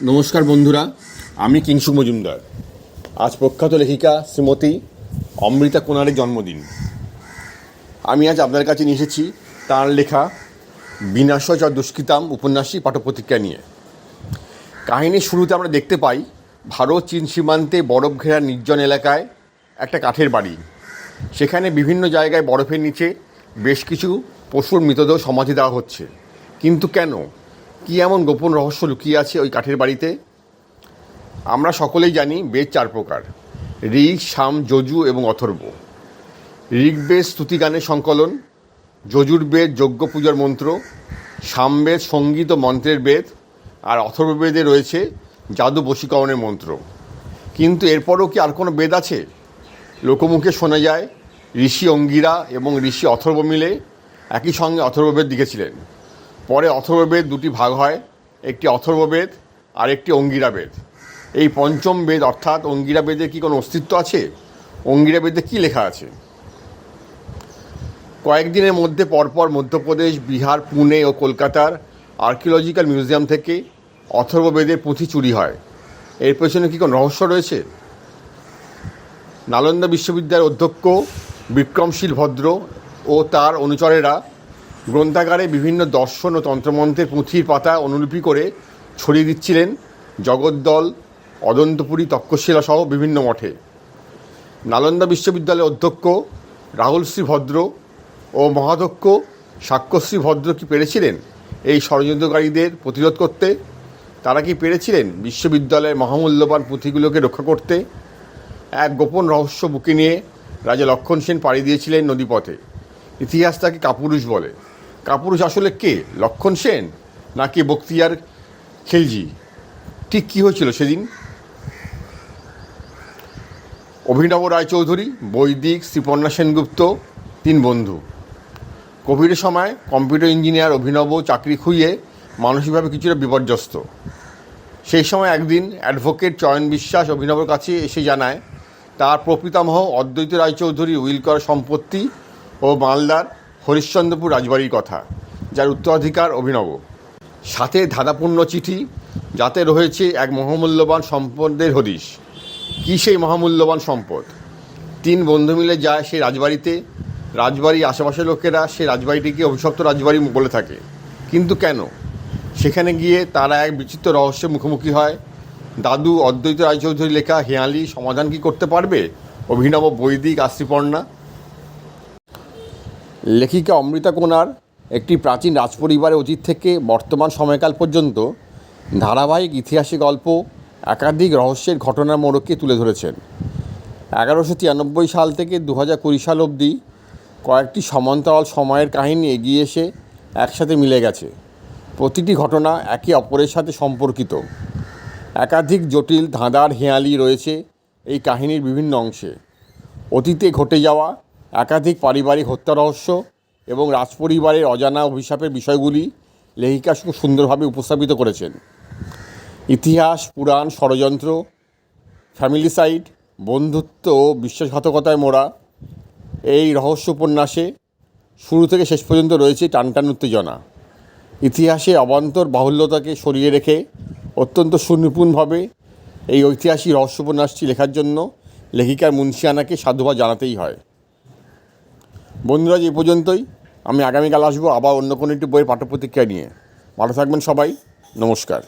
নমস্কার বন্ধুরা, আমি কিংসু মজুমদার। আজ প্রখ্যাত লেখিকা শ্রীমতী অমৃতা কোনারের জন্মদিন। আমি আজ আপনার কাছে নিয়ে এসেছি তাঁর লেখা বিনাশজ দুষ্কৃতাম উপন্যাসী পাঠপ্রতিজ্ঞা নিয়ে। কাহিনীর শুরুতে আমরা দেখতে পাই ভারত, চীন সীমান্তে বরফ ঘেরা নির্জন এলাকায় একটা কাঠের বাড়ি। সেখানে বিভিন্ন জায়গায় বরফের নিচে বেশ কিছু পশুর মৃতদেহ সমাধি দেওয়া হচ্ছে। কিন্তু কেন? কী এমন গোপন রহস্য লুকিয়ে আছে ওই কাঠের বাড়িতে? আমরা সকলেই জানি বেদ চার প্রকার। ঋক সাম যজু এবং অথর্ব। ঋগ্বেদ স্তুতিগানের সংকলন, যজুর্বেদ যজ্ঞ পূজার মন্ত্র সামবেদ সংগীত ও মন্ত্রের বেদ, আর অথর্ববেদে রয়েছে জাদু বশীকরণের মন্ত্র। কিন্তু এরপরও কি আর কোনো বেদ আছে? লোকমুখে শোনা যায়, ঋষি অঙ্গিরা এবং ঋষি অথর্ব মিলে একই সঙ্গে অথর্ববেদ লিখেছিলেন। পরে অথর্ববেদ দুটি ভাগ হয়, একটি অথর্ববেদ আর একটি অঙ্গিরা বেদ এই পঞ্চম বেদ অর্থাৎ অঙ্গিরা বেদের কি কোনো অস্তিত্ব আছে? অঙ্গিরা বেদে কী লেখা আছে? কয়েকদিনের মধ্যে পরপর মধ্যপ্রদেশ, বিহার, পুনে ও কলকাতার আর্কিওলজিক্যাল মিউজিয়াম থেকে অথর্ববেদের পুঁথি চুরি হয়। এর পেছনে কি কোনো রহস্য রয়েছে? নালন্দা বিশ্ববিদ্যালয়ের অধ্যক্ষ বিক্রমশীল ভদ্র ও তার অনুচরেরা গ্রন্থাগারে বিভিন্ন দর্শন ও তন্ত্রমন্ত্রের পুঁথির পাতা অনুলিপি করে ছড়িয়ে দিচ্ছিলেন জগদ্দল, অদন্তপুরী তক্ষশিলা সহ বিভিন্ন মঠে। নালন্দা বিশ্ববিদ্যালয়ের অধ্যক্ষ রাহুল শ্রী ভদ্র ও মহাধ্যক্ষ সাক্ষ্যশ্রী ভদ্র কি পেরেছিলেন এই ষড়যন্ত্রকারীদের প্রতিরোধ করতে? তারা কি পেরেছিলেন বিশ্ববিদ্যালয়ের মহামূল্যবান পুঁথিগুলোকে রক্ষা করতে? এক গোপন রহস্য বুকে নিয়ে রাজা লক্ষণ সেন পাড়ি দিয়েছিলেন নদীপথে। ইতিহাস তাকে কাপুরুষ বলে। কাপুরুষ আসলে কে? লক্ষণ সেন নাকি বক্তিয়ার খিলজি? ঠিক কী হয়েছিল সেদিন? অভিনব রায়চৌধুরী, বৈদিক শ্রীপর্ণা সেনগুপ্ত, তিন বন্ধু। কোভিডের সময় কম্পিউটার ইঞ্জিনিয়ার, অভিনব, চাকরি খুইয়ে মানসিকভাবে কিছুটা বিপর্যস্ত। সেই সময় একদিন অ্যাডভোকেট চয়ন বিশ্বাস অভিনবর কাছে এসে জানায়, তার প্রপিতামহ অদ্বৈত রায়চৌধুরী উইল করা সম্পত্তি ও মালদার হরিশ্চন্দ্রপুর রাজবাড়ির কথা, যার উত্তরাধিকার অভিনব। সাথে ধাঁধাপূর্ণ চিঠি, যাতে রয়েছে এক মহামূল্যবান সম্পদের হদিশ। কী সেই মহামূল্যবান সম্পদ? তিন বন্ধু মিলে যায় সেই রাজবাড়িতে। রাজবাড়ির আশেপাশের লোকেরা সেই রাজবাড়িটিকে অভিশপ্ত রাজবাড়ি বলে থাকে। কিন্তু কেন? সেখানে গিয়ে তারা এক বিচিত্র রহস্যের মুখোমুখি হয়। দাদু অদ্বৈত রায়চৌধুরী লেখা হেয়ালি সমাধান কি করতে পারবে? অভিনব বৈদিক আশ্রিপর্ণা লেখিকা অমৃতা কোনার একটি প্রাচীন রাজপরিবারের অতীত থেকে বর্তমান সময়কাল পর্যন্ত ধারাবাহিক ইতিহাসে গল্প, একাধিক রহস্যের ঘটনার মোড়কে তুলে ধরেছেন। এগারোশো তিরানব্বই সাল থেকে দু হাজার কুড়ি সাল অবধি কয়েকটি সমান্তরাল সময়ের কাহিনী এগিয়ে এসে একসাথে মিলে গেছে। প্রতিটি ঘটনা একে অপরের সাথে সম্পর্কিত। একাধিক জটিল ধাঁধার হেঁয়ালি রয়েছে এই কাহিনীর বিভিন্ন অংশে। অতীতে ঘটে যাওয়া একাধিক পারিবারিক হত্যা রহস্য এবং রাজপরিবারের অজানা অভিশাপের বিষয়গুলি লেখিকা খুব সুন্দরভাবে উপস্থাপিত করেছেন। ইতিহাস, পুরাণ, ষড়যন্ত্র ফ্যামিলিসাইড বন্ধুত্ব ও বিশ্বাসঘাতকতায় মোড়া এই রহস্য উপন্যাসে শুরু থেকে শেষ পর্যন্ত রয়েছে টানটান উত্তেজনা। ইতিহাসে অবান্তর বাহুল্যতাকে সরিয়ে রেখে অত্যন্ত সুনিপুণভাবে এই ঐতিহাসিক রহস্য উপন্যাসটি লেখার জন্য লেখিকার মুন্সিয়ানাকে সাধুবাদ জানাতেই হয়। বন্ধুরা যে পর্যন্তই। আমি আগামীকাল আসব আবার অন্য কোনো একটি বইয়ের পাঠ্যপ্রতিক্রিয়া নিয়ে। ভালো থাকবেন সবাই। নমস্কার।